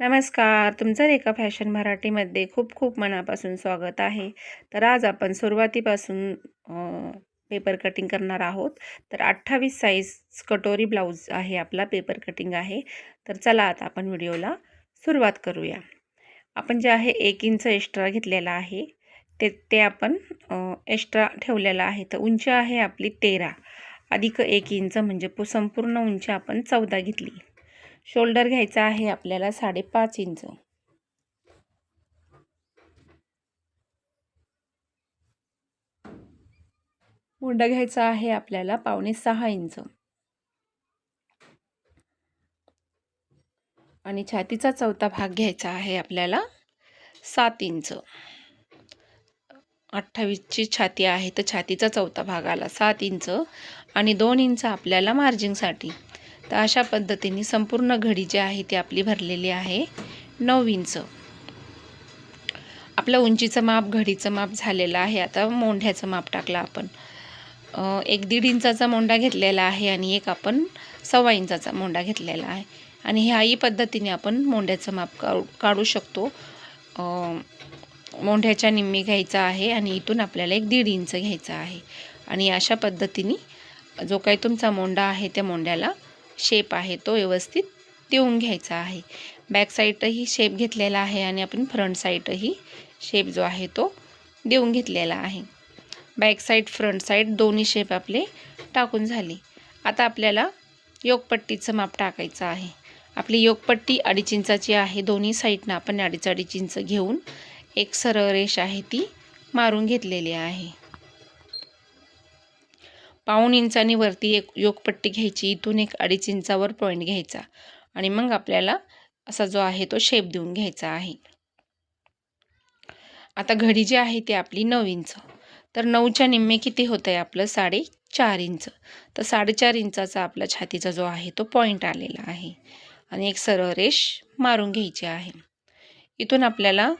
नमस्कार तुमचं रेखा फॅशन मराठीमध्ये खूप खूप मनापासून स्वागत आहे. तर आज आपण सुरुवातीपासून पेपर कटिंग करणार आहोत. तर अठ्ठावीस साईज कटोरी ब्लाऊज आहे आपला पेपर कटिंग आहे. तर चला आता आपण व्हिडिओला सुरुवात करूया. आपण जे आहे एक इंच एक्स्ट्रा घेतलेला आहे. ते ते आपण एक्स्ट्रा ठेवलेलं आहे. तर उंची आहे आपली तेरा. अधिक एक इंच म्हणजे संपूर्ण उंची आपण चौदा घेतली. शोल्डर घ्यायचा आहे आपल्याला साडेपाच इंच. मुंडा घ्यायचा आहे आपल्याला पावणे सहा इंच. आणि छातीचा चौथा भाग घ्यायचा आहे आपल्याला सात इंच. अठ्ठावीसची छाती आहे तर छातीचा चौथा भाग आला सात इंच. आणि दोन इंच आपल्याला मार्जिंगसाठी तर अशा पद्धतीने संपूर्ण घडी जी आहे ती आपली भरलेली आहे. नऊ इंच. आपलं उंचीचं माप घडीचं माप झालेलं आहे. आता मोंढ्याचं माप टाकलं आपण. एक दीड इंचाचा मोंडा घेतलेला आहे आणि एक आपण सव्वा इंचाचा मोंडा घेतलेला आहे. आणि ह्याही पद्धतीने आपण मोंढ्याचं माप काढू काढू शकतो. मोंढ्याच्या निम्मी घ्यायचा आहे आणि इथून आपल्याला एक दीड इंच घ्यायचा आहे. आणि अशा पद्धतीने जो काही तुमचा मोंडा आहे त्या मोंड्याला शेप आहे तो व्यवस्थित देऊन घ्यायचा आहे. बॅक साईडही शेप घेतलेला आहे आणि आपण फ्रंट साईडही शेप जो आहे तो देऊन घेतलेला आहे. बॅक साईड फ्रंट साईड दोन्ही शेप आपले टाकून झाले. आता आपल्याला योगपट्टीचं माप टाकायचं आहे. आपली योगपट्टी अडीच इंचाची आहे दोन्ही साईडनं आपण अडीच अडीच इंच घेऊन एक सरळ रेष आहे ती मारून घेतलेली आहे. पाऊण इंचानी वरती एक योगपट्टी घ्यायची इथून एक अडीच इंचावर पॉईंट घ्यायचा. आणि मग आपल्याला असा जो आहे तो शेप देऊन घ्यायचा आहे. आता घडी जी आहे ती आपली नऊ इंच. तर नऊच्या निम्मे किती होतं आहे आपलं? साडेचार इंच. तर साडेचार इंचाचा आपला छातीचा जो आहे तो पॉईंट आलेला आहे. आणि एक सरळ रेष मारून घ्यायची आहे. इथून आपल्याला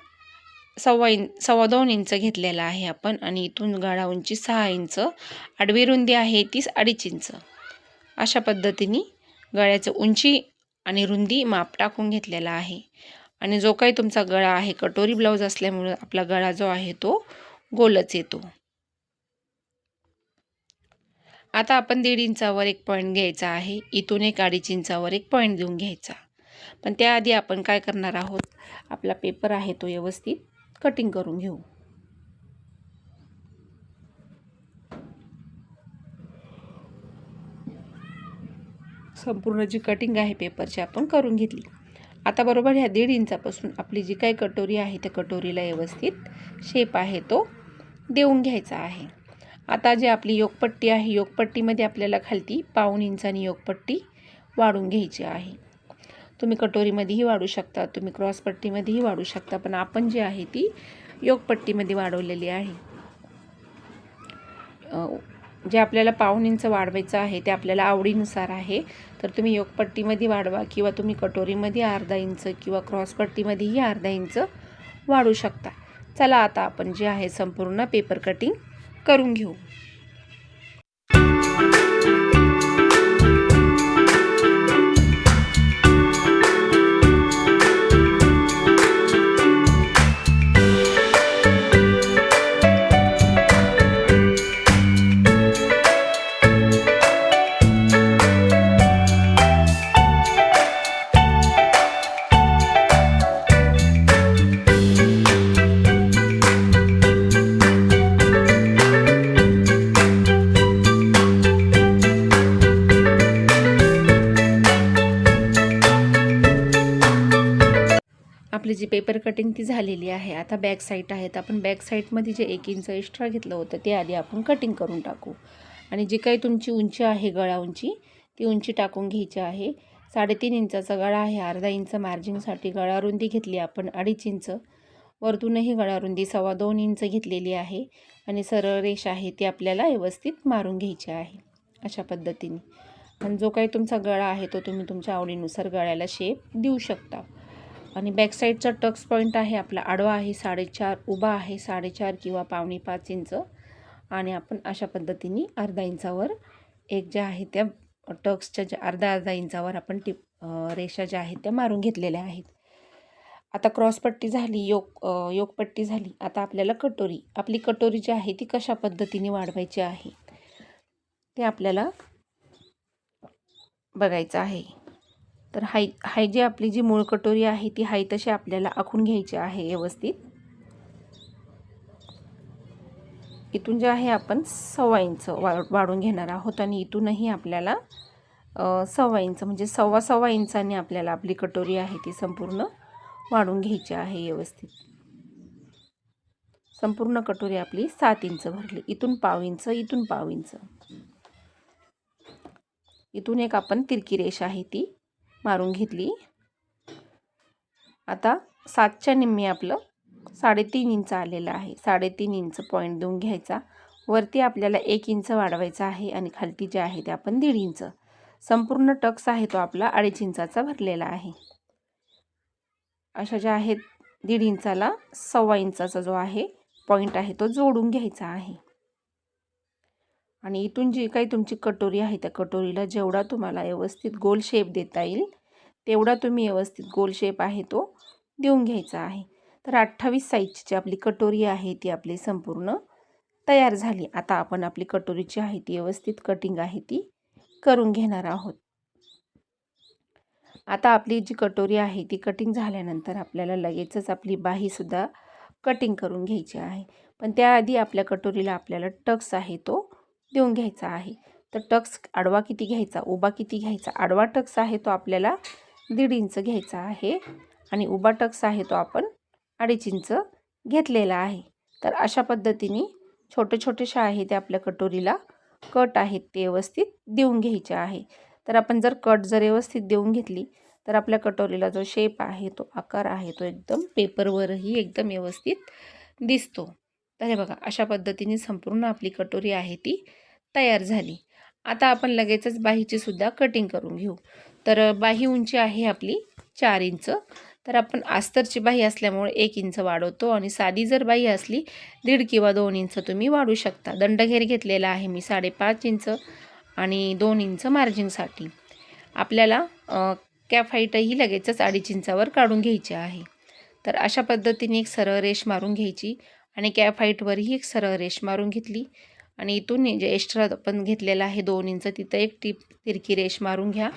सव्वा इंच सव्वा दोन इंच घेतलेला आहे आपण आणि इथून गाडा उंची सहा इंच आडवी रुंदी आहे तीस अडीच इंच. अशा पद्धतीने गळ्याचं उंची आणि रुंदी माप टाकून घेतलेला आहे. आणि जो काही तुमचा गळा आहे कटोरी ब्लाऊज असल्यामुळं आपला गळा जो आहे तो गोलच येतो. आता आपण दीड इंचावर एक पॉईंट घ्यायचा आहे. इथून एक अडीच इंचावर एक पॉईंट देऊन घ्यायचा. पण त्याआधी आपण काय करणार आहोत? आपला पेपर आहे तो व्यवस्थित कटिंग करून घेऊ. संपूर्ण जी कटिंग आहे पेपरची आपण करून घेतली. आता बरोबर ह्या दीड इंचापासून आपली जी काही कटोरी आहे त्या कटोरीला व्यवस्थित शेप आहे तो देऊन घ्यायचा आहे. आता जी आपली योगपट्टी आहे योगपट्टीमध्ये आपल्याला खालती पाऊन इंचानी योगपट्टी वाढून घ्यायची आहे. तुम्ही कटोरीमध्येही वाढू शकता तुम्ही क्रॉसपट्टीमध्येही वाढू शकता पण आपण जी आहे ती योगपट्टीमध्ये वाढवलेली आहे. जे आपल्याला पाहुणींचं वाढवायचं आहे ते आपल्याला आवडीनुसार आहे. तर तुम्ही योगपट्टीमध्ये वाढवा किंवा तुम्ही कटोरीमध्ये अर्धा इंच किंवा क्रॉसपट्टीमध्येही अर्धा इंच वाढू शकता. चला आता आपण जे आहे संपूर्ण पेपर कटिंग करून घेऊ. आपली जी पेपर कटिंग ती झालेली आहे आता बॅक साईड आहेत. आपण बॅक साईडमध्ये जे एक इंच एक्स्ट्रा घेतलं होतं ते आधी आपण कटिंग करून टाकू. आणि जी काही तुमची उंची आहे गळा उंची ती उंची टाकून घ्यायची आहे. साडेतीन इंचाचा गळा आहे अर्धा इंच मार्जिनसाठी गळा रुंदी घेतली आपण अडीच इंच. वरतूनही गळा रुंदी सव्वा दोन इंच घेतलेली आहे. आणि सरळ रेष आहे ती आपल्याला व्यवस्थित मारून घ्यायची आहे अशा पद्धतीने. आणि जो काही तुमचा गळा आहे तो तुम्ही तुमच्या आवडीनुसार गळ्याला शेप देऊ शकता. आणि बॅकसाईडचा टक्स पॉईंट आहे आपला आडवा आहे साडेचार उभा आहे साडेचार किंवा पावणे पाच इंच. आणि आपण अशा पद्धतीने अर्धा इंचावर एक ज्या आहे त्या टक्सच्या ज्या अर्धा अर्धा इंचावर आपण टिप रेषा ज्या आहेत त्या मारून घेतलेल्या आहेत. आता क्रॉसपट्टी झाली योग योगपट्टी झाली. आता आपल्याला कटोरी आपली कटोरी जी आहे ती कशा पद्धतीने वाढवायची आहे ते आपल्याला बघायचं आहे. तर हाय हाय जी आपली जी मूळ कटोरी आहे ती हाय तशी आपल्याला आखून घ्यायची आहे व्यवस्थित. इथून जे आहे आपण सव्वा इंच वा वाढून घेणार आहोत आणि इथूनही आपल्याला सव्वा इंच म्हणजे सव्वा सव्वा इंचाने आपल्याला आपली कटोरी आहे ती संपूर्ण वाढून घ्यायची आहे व्यवस्थित. संपूर्ण कटोरी आपली सात इंच भरली. इथून पाव इंच इथून पाव इंच. इथून एक आपण तिरकी रेष आहे ती. मारून घेतली. आता सातच्या निम्मी आपलं साडेतीन इंच आलेलं आहे. साडेतीन इंच पॉईंट देऊन घ्यायचा. वरती आपल्याला एक इंच वाढवायचा आहे आणि खालती जे आहे ते आपण दीड इंच. संपूर्ण टक्स आहे तो आपला अडीच इंचाचा भरलेला आहे. अशा ज्या आहेत दीड इंचाला सव्वा इंचाचा जो आहे पॉईंट आहे तो जोडून घ्यायचा आहे. आणि इथून जी काही तुमची कटोरी आहे त्या कटोरीला जेवढा तुम्हाला व्यवस्थित गोल शेप देता येईल तेवढा तुम्ही व्यवस्थित गोल शेप आहे तो देऊन घ्यायचा आहे. तर अठ्ठावीस साईजची जी आपली कटोरी आहे ती आपली संपूर्ण तयार झाली. आता आपण आपली कटोरी जी आहे ती व्यवस्थित कटिंग आहे ती करून घेणार आहोत. आता आपली जी कटोरी आहे ती कटिंग झाल्यानंतर आपल्याला लगेचच आपली बाहीसुद्धा कटिंग करून घ्यायची आहे. पण त्याआधी आपल्या कटोरीला आपल्याला टक्स आहे तो देऊन घ्यायचा आहे. तर टक्स आडवा किती घ्यायचा? उभा किती घ्यायचा? आडवा टक्स आहे तो आपल्याला दीड इंच घ्यायचा आहे. आणि उभा टक्स आहे तो आपण अडीच इंच घेतलेला आहे. तर अशा पद्धतीने छोटे छोटेशा आहे ते आपल्या कटोरीला कट आहेत ते व्यवस्थित देऊन घ्यायचे आहे. तर आपण जर कट जर व्यवस्थित देऊन घेतली तर आपल्या कटोरीला जो शेप आहे तो आकार आहे तो एकदम पेपरवरही एकदम व्यवस्थित दिसतो. तर हे बघा अशा पद्धतीने संपूर्ण आपली कटोरी आहे ती तयार झाली. आता आपण लगेचच बाहीची सुद्धा कटिंग करून घेऊ. तर बाही उंची आहे आपली चार इंच. तर आपण आस्तरची बाही असल्यामुळे एक इंच वाढवतो आणि साधी जर बाही असली दीड किंवा दोन इंच तुम्ही वाढू शकता. दंडघेर घेतलेला आहे मी साडेपाच इंच आणि दोन इंच मार्जिंगसाठी आपल्याला कॅप हाईटही लगेचच अडीच इंचावर काढून घ्यायची आहे. तर अशा पद्धतीने एक सरळ रेष मारून घ्यायची आणि कॅफ हाईटवरही एक सरळ रेष मारून घेतली. आणि इथून जे एक्स्ट्रा आपण घेतलेला आहे दोन इंच तिथं एक टिप तिरकी रेष मारून घ्या.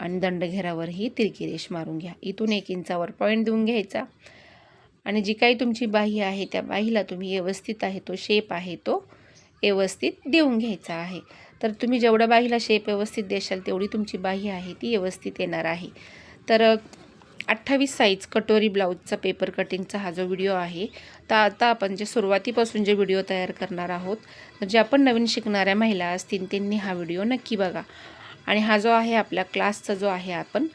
आणि दंडघेरावरही तिरकी रेष मारून घ्या. इथून एक इंचावर पॉईंट देऊन घ्यायचा. आणि जी काही तुमची बाही आहे त्या बाहीला तुम्ही व्यवस्थित आहे तो शेप आहे तो व्यवस्थित देऊन घ्यायचा आहे. तर तुम्ही जेवढ्या बाहीला शेप व्यवस्थित देशाल तेवढी तुमची बाही आहे ती व्यवस्थित येणार आहे. तर अठ्ठावीस साईज कटोरी ब्लाऊजचा पेपर कटिंगचा हा जो व्हिडिओ आहे तर आता आपण जे सुरुवातीपासून जे व्हिडिओ तयार करणार आहोत जे आपण नवीन शिकणाऱ्या महिला असतील त्यांनी हा व्हिडिओ नक्की बघा. आणि हा जो आहे आपला क्लासचा जो आहे आपण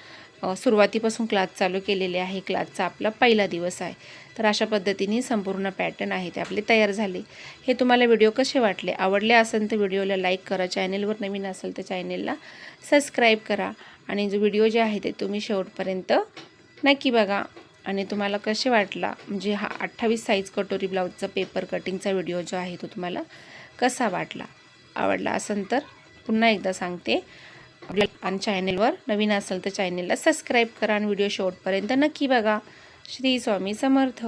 सुरुवातीपासून क्लास चालू केलेले आहे. क्लासचा आपला पहिला दिवस आहे. तर अशा पद्धतीने संपूर्ण पॅटर्न आहे ते आपले तयार झाले. हे तुम्हाला व्हिडिओ कसे वाटले? आवडले असेल तर व्हिडिओला लाईक करा. चॅनेलवर नवीन असेल तर चॅनेलला सबस्क्राईब करा. आणि जो व्हिडिओ जे आहे ते तुम्ही शेवटपर्यंत नक्की बघा. आणि तुम्हाला कसे वाटला? म्हणजे हा अठ्ठावीस साईज कटोरी ब्लाऊजचा पेपर कटिंगचा व्हिडिओ जो आहे तो तुम्हाला कसा वाटला? आवडला असेल तर पुन्हा एकदा सांगते. आपल्या आणि चॅनेलवर नवीन असेल तर चॅनेलला सबस्क्राईब करा आणि व्हिडिओ शेवटपर्यंत नक्की बघा. श्री स्वामी समर्थ.